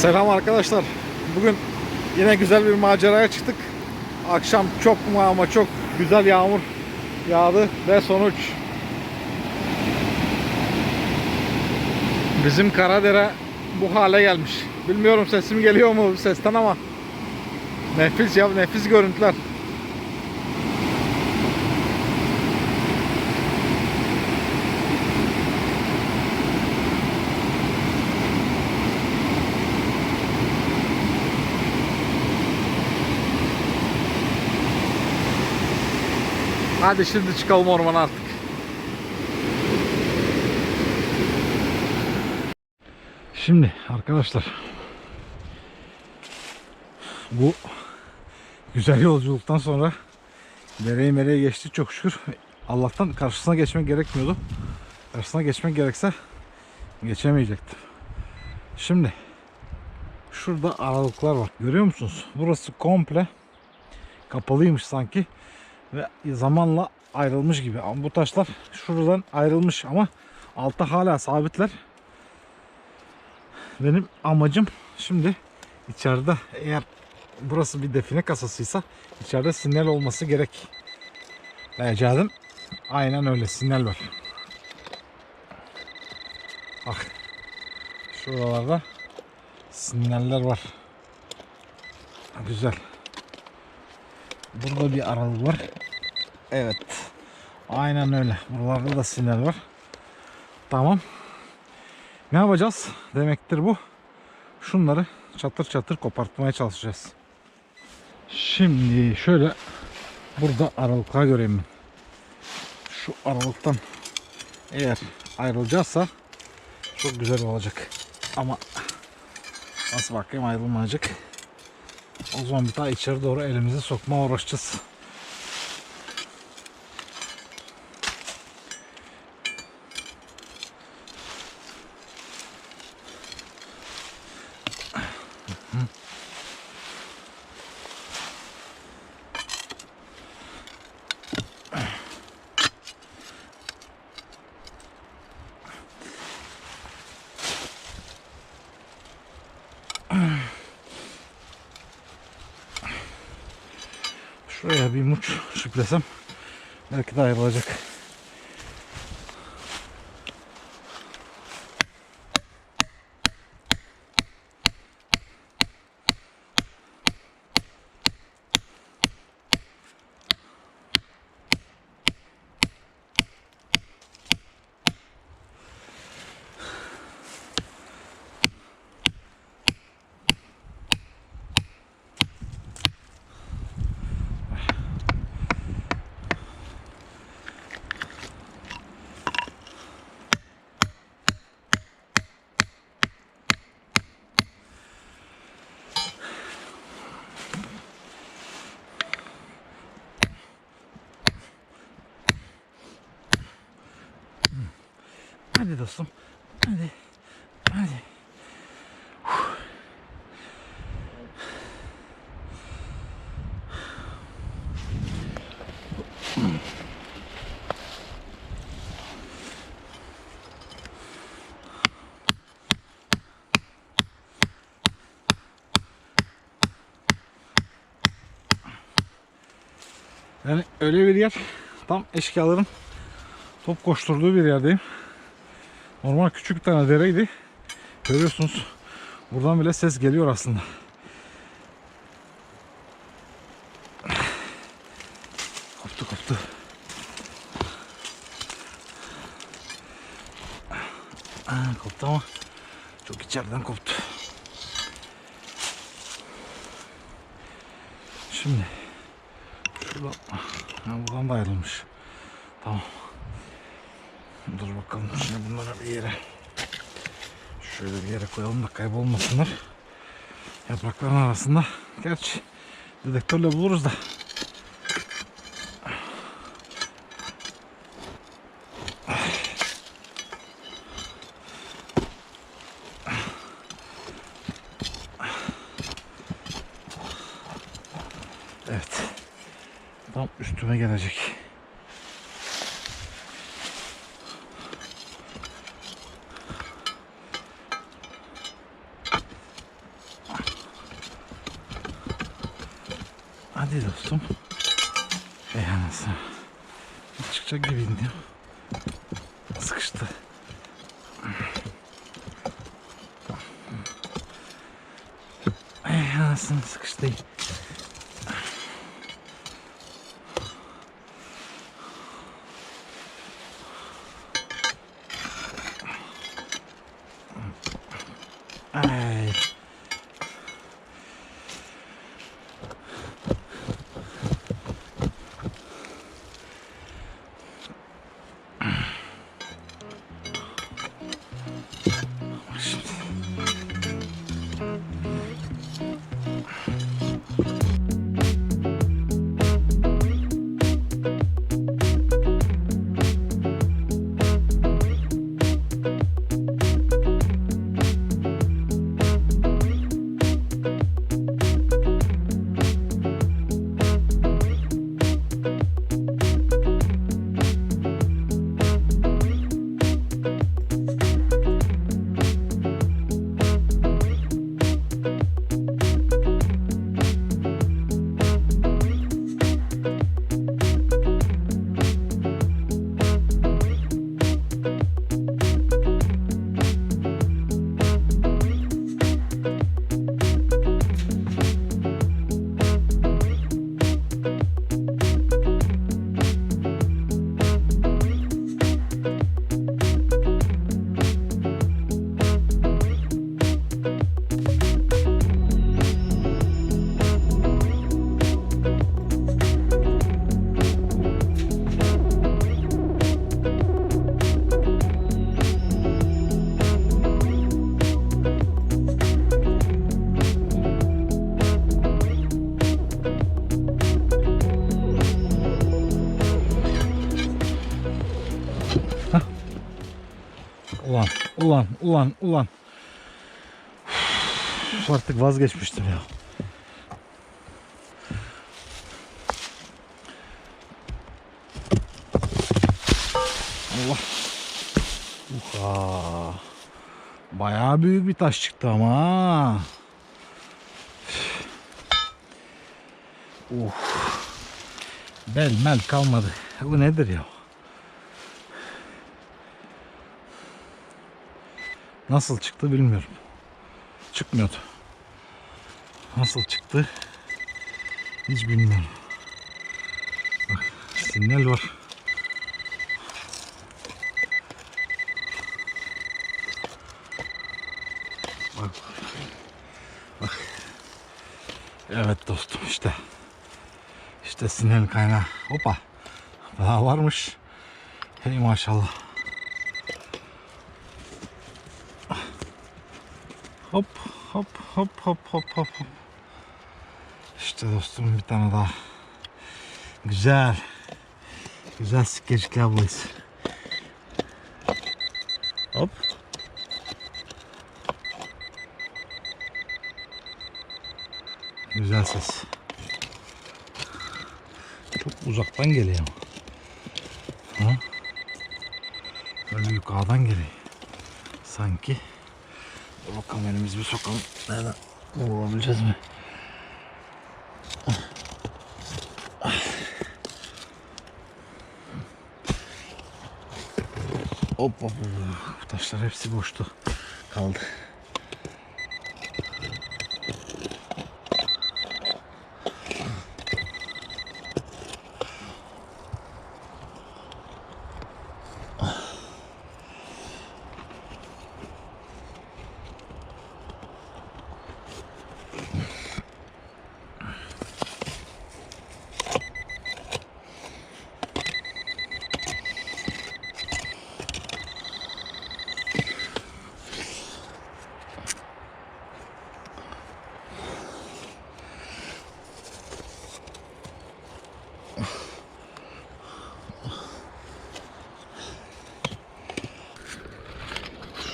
Selam arkadaşlar. Bugün yine güzel bir maceraya çıktık. Akşam çok ama çok güzel yağmur yağdı ve sonuç bizim Karadere bu hale gelmiş. Bilmiyorum sesim geliyor mu sesten ama nefis ya nefis görüntüler. Hadi şimdi çıkalım ormana artık. Şimdi arkadaşlar bu güzel yolculuktan sonra dereyi mereye geçtik çok şükür. Allah'tan karşısına geçmek gerekmiyordu. Karşısına geçmek gerekse geçemeyecektim. Şimdi şurada aralıklar var. Görüyor musunuz? Burası komple kapalıymış sanki ve zamanla ayrılmış gibi. Ama bu taşlar şuradan ayrılmış ama altta hala sabitler. Benim amacım şimdi içeride eğer burası bir define kasasıysa içeride sinyal olması gerek. Ricadım. Aynen öyle sinyal var. Bak. Şuralarda sinyaller var. Güzel. Burada bir aralık var. Evet. Aynen öyle. Buralarda da sinyal var. Tamam. Ne yapacağız? Demektir bu. Şunları çatır çatır kopartmaya çalışacağız. Şimdi şöyle burada aralıklar göreyim ben. Şu aralıktan eğer ayrılacaksa çok güzel olacak. Ama nasıl bakayım ayrılmayacak. O zaman bir daha içeri doğru elimizi sokma uğraşacağız. Şuraya bir şüplesem belki de ayrılacak. Hadi dostum. Hadi. Hadi. Yani öyle bir yer tam eşkıyaların top koşturduğu bir yerdeyim. Normal küçük bir tane dereydi. Görüyorsunuz. Buradan bile ses geliyor aslında. Koptu koptu. Aa, koptu ama çok içeriden koptu. Şimdi şuradan ha, buradan da ayrılmış. Tamam. Dur bakalım şimdi şöyle bir yere koyalım da kaybolmasınlar. Yaprakların arasında. Gerçi dedektörle buluruz da. Ah. Ulan, ulan, ulan, ulan. Üf, Artık vazgeçmiştim ya. Allah. Uha. Bayağı büyük bir taş çıktı ama. Uf. Bel mel kalmadı. Bu nedir ya? Nasıl çıktı bilmiyorum. Çıkmıyordu. Nasıl çıktı hiç bilmiyorum. Bak sinyal var. Bak. Bak. Evet dostum işte. İşte sinyal kaynağı. Hopa. Daha varmış. Hey maşallah. Hop hop hop hop hop hop. İşte dostum bir tane daha. Güzel. Güzel sikecikli ablayız. Hop. Güzel ses. Çok uzaktan geliyor. Ha? Böyle yukarıdan geliyor. Sanki. Bakalım elimizi bir sokalım. Nereden vurabileceğiz mi? Hop hop taşlar hepsi boştu. Kaldı.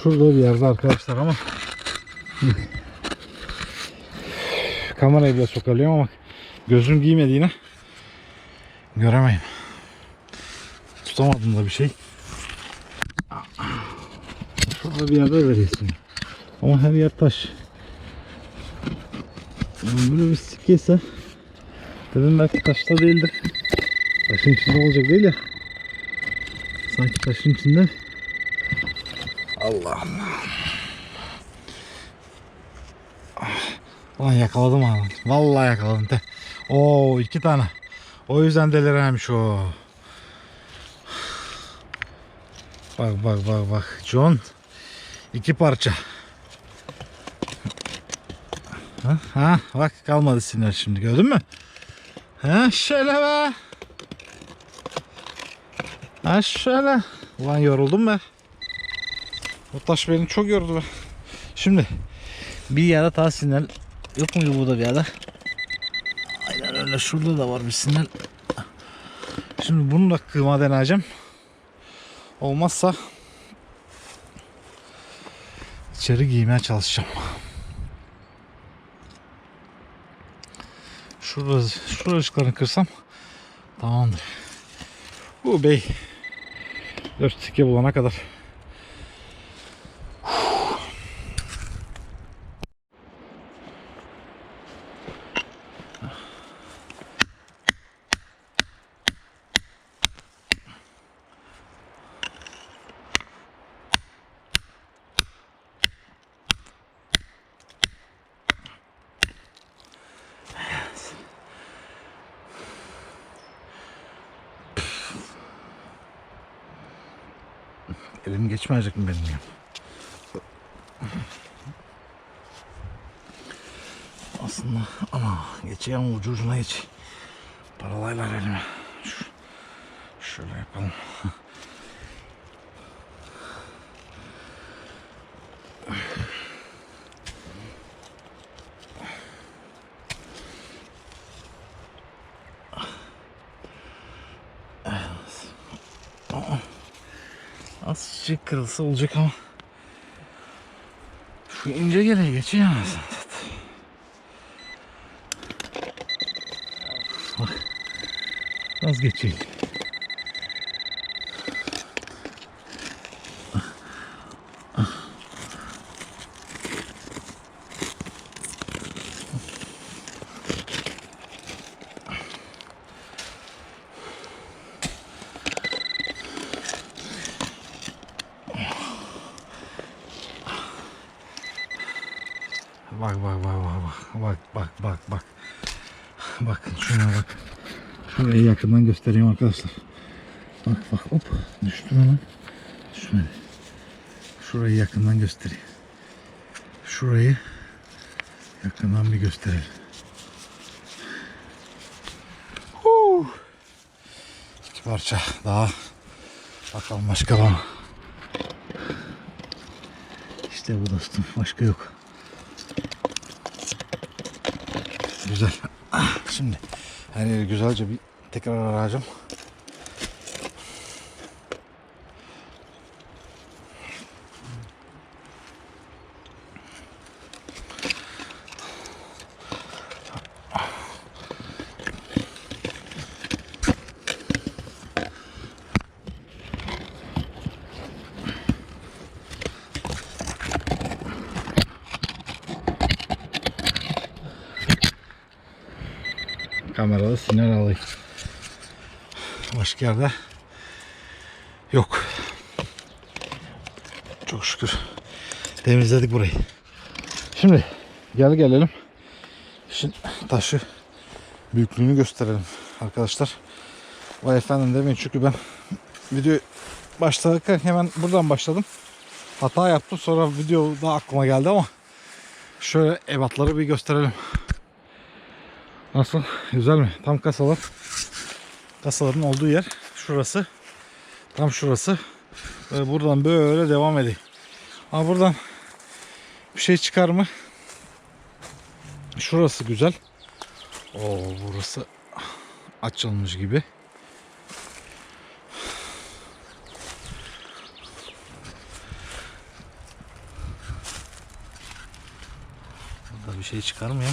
Şurada bir yerde arkadaşlar ama kamerayı bile sokalıyorum ama gözüm giymediğine göremeyim. Tutamadım da bir şey. Şurada bir yerde veriyorsun. Ama her yer taş. Böyle bir sikkeyse Dedim belki taşta değildir. Taşın içinde olacak değil ya. Sanki taşın içinde. Allah Allah. Ulan yakaladım ha. Vallahi yakaladım. Oo iki tane. O yüzden delirmiş o. Bak bak bak bak. John. iki parça. Ha, ha bak kalmadı sinir şimdi gördün mü? Ha şöyle be. Ha şöyle. Ulan yoruldum be. O taş beni çok yordu be. Şimdi bir yere daha sinyal yok muydu burada bir yerde? Aynen öyle şurada da var bir sinyal. Şimdi bunu da kıyma deneyeceğim. Olmazsa içeri giymeye çalışacağım. Şurada, şuracıklarını kırsam tamamdır. Bu bey 4 tike bulana kadar. Elim geçmeyecek mi benim ya? Aslında ama geçeyim ucu ucuna geç. Paralaylar elime. Şöyle yapalım. Azıcık kırılsa olacak ama. Şu ince gele geçeyim anasını vazgeçeyim. Şurayı yakından göstereyim arkadaşlar. Bak bak hop düştü mü? Düşmedi. Şurayı yakından göstereyim. Şurayı yakından bir gösterelim. Huu. İki parça daha. Bakalım başka var mı? İşte bu dostum. Başka yok. Güzel. Ah, Şimdi her yeri güzelce bir tekrar aracım. Başka yerde yok. Çok şükür. Temizledik burayı. Şimdi gel gelelim. Şimdi taşı büyüklüğünü gösterelim arkadaşlar. Vay efendim demeyin çünkü ben video başlarken hemen buradan başladım. Hata yaptım sonra video da aklıma geldi ama şöyle ebatları bir gösterelim. Nasıl? Güzel mi? Tam kasalar. Kasaların olduğu yer şurası. Tam şurası. Ve buradan böyle devam edeyim. Ama buradan bir şey çıkar mı? Şurası güzel. Oo burası açılmış gibi. Burada bir şey çıkar mı ya?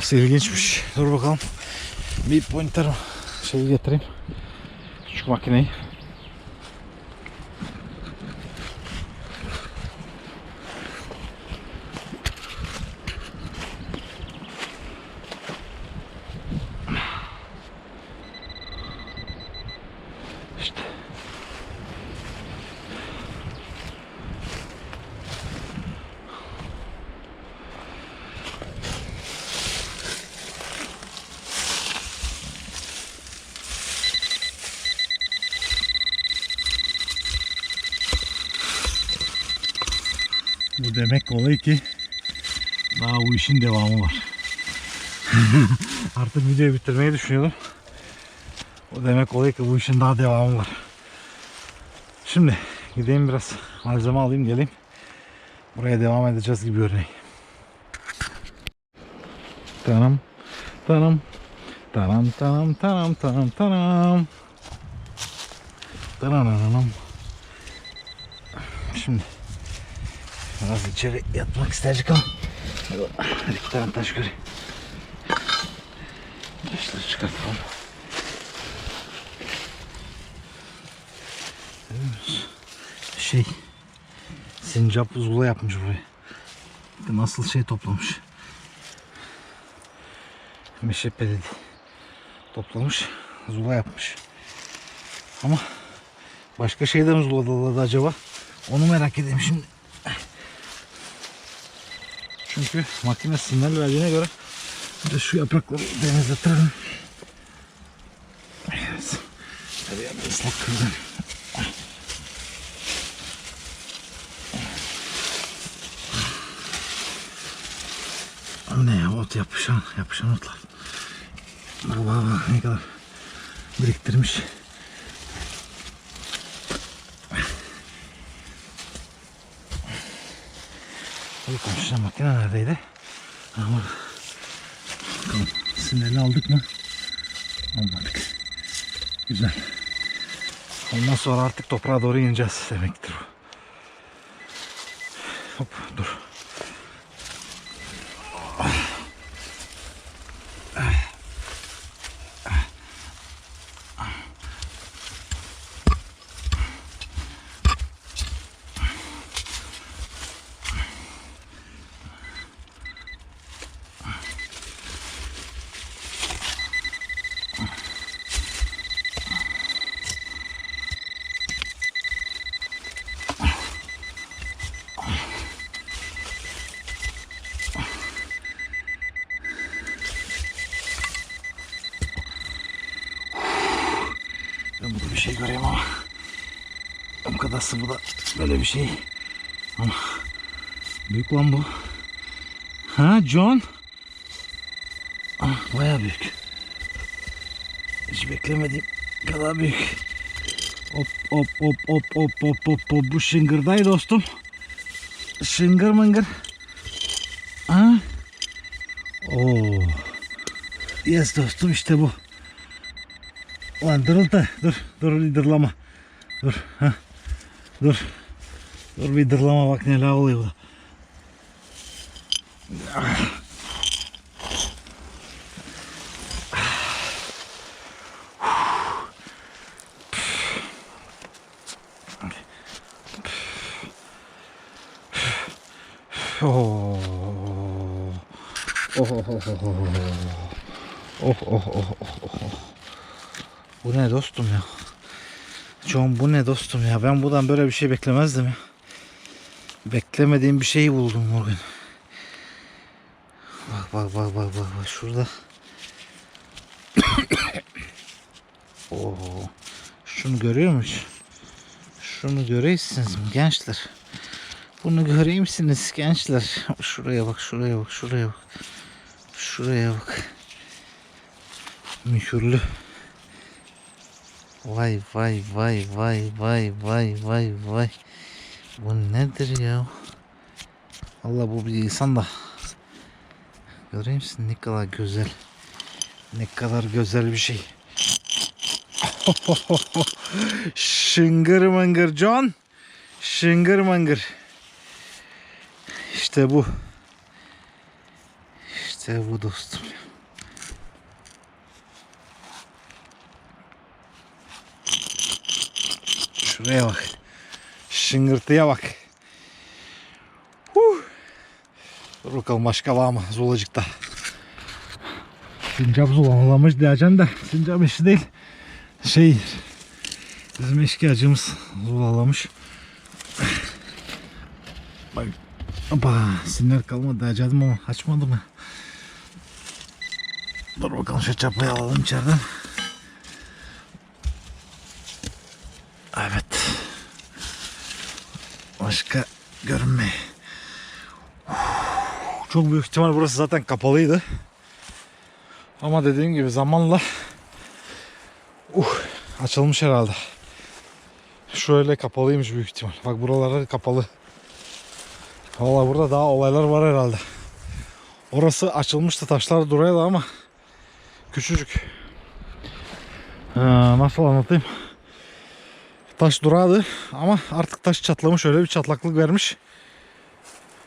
Burası ilginçmiş. Dur bakalım. Bir pointer şeyi getireyim. Küçük makineyi. Bu demek oluyor ki daha bu işin devamı var. Artık videoyu bitirmeyi düşünüyordum. O demek oluyor ki bu işin daha devamı var. Şimdi gideyim biraz malzeme alayım geleyim. Buraya devam edeceğiz gibi görünüyor. Tanam. Tanam. Tanam tanam tanam tanam tanam. Tananam. Şimdi biraz içeri yatmak istedik ama hadi iki taş göreyim. Taşları çıkartalım. Şey sincap zula yapmış burayı. Nasıl şey toplamış. Meşe peledi toplamış. Zula yapmış. Ama başka şeyden zulaladı acaba? Onu merak ediyorum şimdi. Çünkü makine sinyal verdiğine göre bir de şu yaprakları denizletirim. Evet. Hadi ya ıslak kırdım. Ne ya ot yapışan yapışan otlar. Bak bak bak ne kadar biriktirmiş. Hadi konuşacağım makine neredeydi? Ama bakalım sinyali aldık mı? Almadık. Güzel. Ondan sonra artık toprağa doğru ineceğiz demektir bu. Hop dur. Ben burada bir şey göreyim ama bu kadar sıvıda böyle bir şey ama büyük lan bu. Ha John? Ah, baya büyük. Hiç beklemediğim kadar büyük. Hop hop hop hop hop hop hop hop bu şıngırday dostum. Şıngır mıngır. Ha? Oo. Yes dostum işte bu. Lan dırıldı. Dur. Dur bir dırlama. Dur. Ha. Dur. Dur bir dırlama bak neler oluyor burada. Oh. Oh, oh, oh, oh, oh. Oh, oh. Bu ne dostum ya? John bu ne dostum ya? Ben buradan böyle bir şey beklemezdim ya. Beklemediğim bir şeyi buldum bugün. Bak bak bak bak bak bak şurada. Oo. Şunu görüyor musun? Şunu görüyorsunuz mu gençler? Bunu göreyim misiniz gençler? Şuraya bak, şuraya bak, şuraya bak. Şuraya bak. Mühürlü. Vay vay vay vay vay vay vay vay. Bu nedir ya? Allah bu bir insan da. Göreyim misin ne kadar güzel. Ne kadar güzel bir şey. Şıngır mıngır John. Şıngır mıngır. İşte bu. İşte bu dostum. Şuraya bak. Şıngırtıya bak. Huh. Dur bakalım başka var mı zulacıkta? Sincap zulalamış diyeceğim de sincap işi değil. Şey bizim eşkıyacımız zulalamış. Bak Hoppa sinir kalmadı diyecektim ama açmadı mı? Dur bakalım şu çapayı alalım içeriden. Evet. Başka görünme. Çok büyük ihtimal burası zaten kapalıydı. Ama dediğim gibi zamanla uh, açılmış herhalde. Şöyle kapalıymış büyük ihtimal. Bak buraları kapalı. Valla burada daha olaylar var herhalde. Orası açılmıştı taşlar duruyordu ama küçücük. Ha, nasıl anlatayım? Taş duradı ama artık taş çatlamış öyle bir çatlaklık vermiş.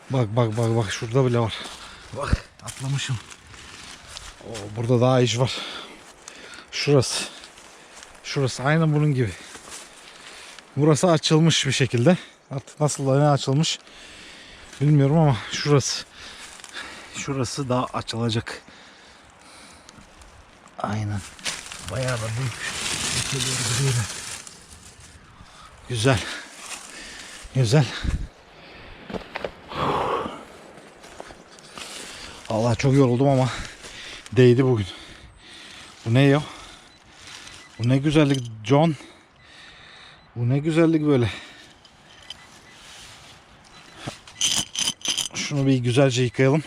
Bak bak bak bak şurada bile var. Bak atlamışım. Oo, burada daha iş var. Şurası. Şurası aynen bunun gibi. Burası açılmış bir şekilde. Artık nasıl ne açılmış bilmiyorum ama şurası. Şurası daha açılacak. Aynen. Bayağı da büyük. Güzel. Güzel. Allah çok yoruldum ama değdi bugün. Bu ne ya? Bu ne güzellik John. Bu ne güzellik böyle. Şunu bir güzelce yıkayalım.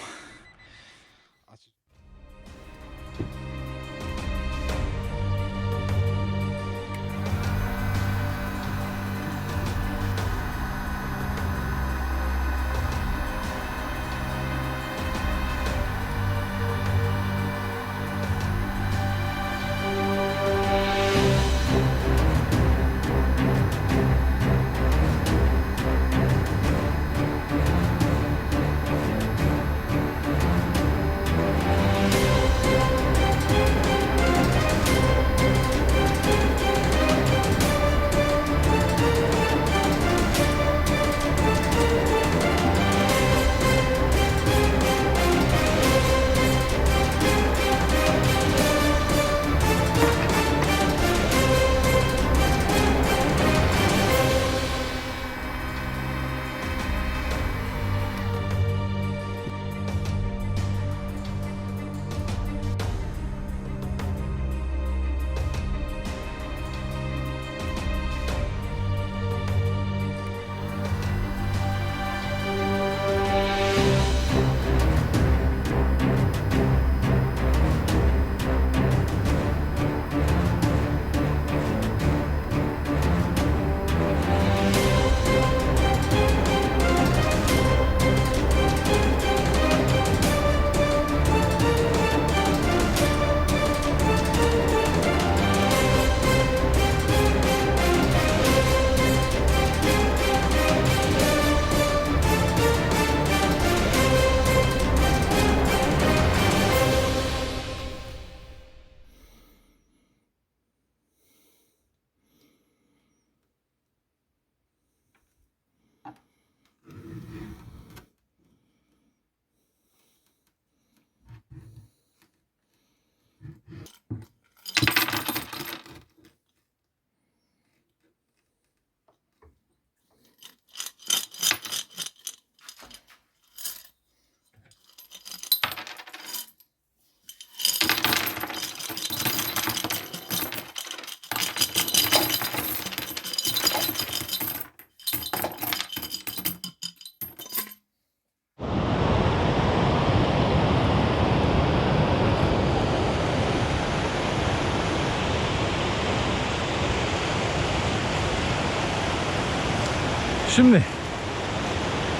Şimdi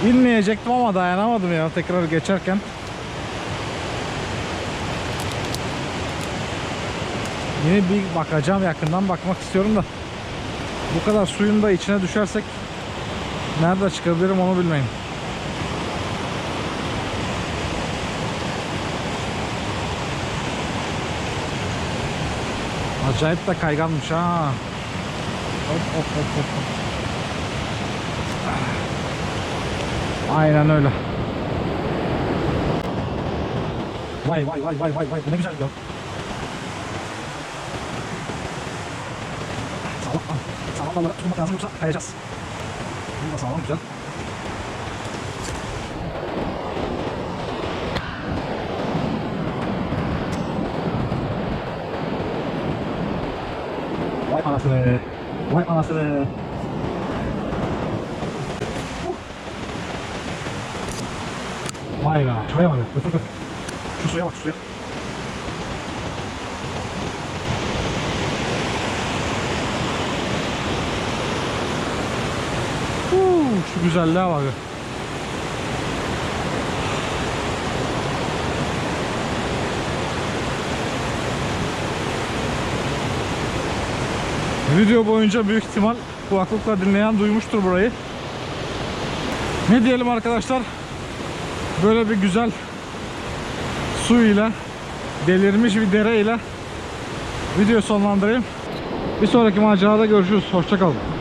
inmeyecektim ama dayanamadım ya tekrar geçerken. Yine bir bakacağım yakından bakmak istiyorum da bu kadar suyun da içine düşersek nerede çıkabilirim onu bilmeyin. Acayip de kayganmış ha. Hop hop hop hop. hop. Aynen öyle. Vay vay vay vay vay vay ne güzel ya. Sağlam sağlam dallara tutunmak lazım yoksa kayacağız. Bu da sağlam güzel. Vay anasını. Vay anasını. Vay be şuraya bak. Bakın bakın. Şu suya bak suya. Huu, şu güzelliğe bak. Video boyunca büyük ihtimal kulaklıkla dinleyen duymuştur burayı. Ne diyelim arkadaşlar? Böyle bir güzel su ile delirmiş bir dere ile video sonlandırayım. Bir sonraki macerada görüşürüz. Hoşçakalın.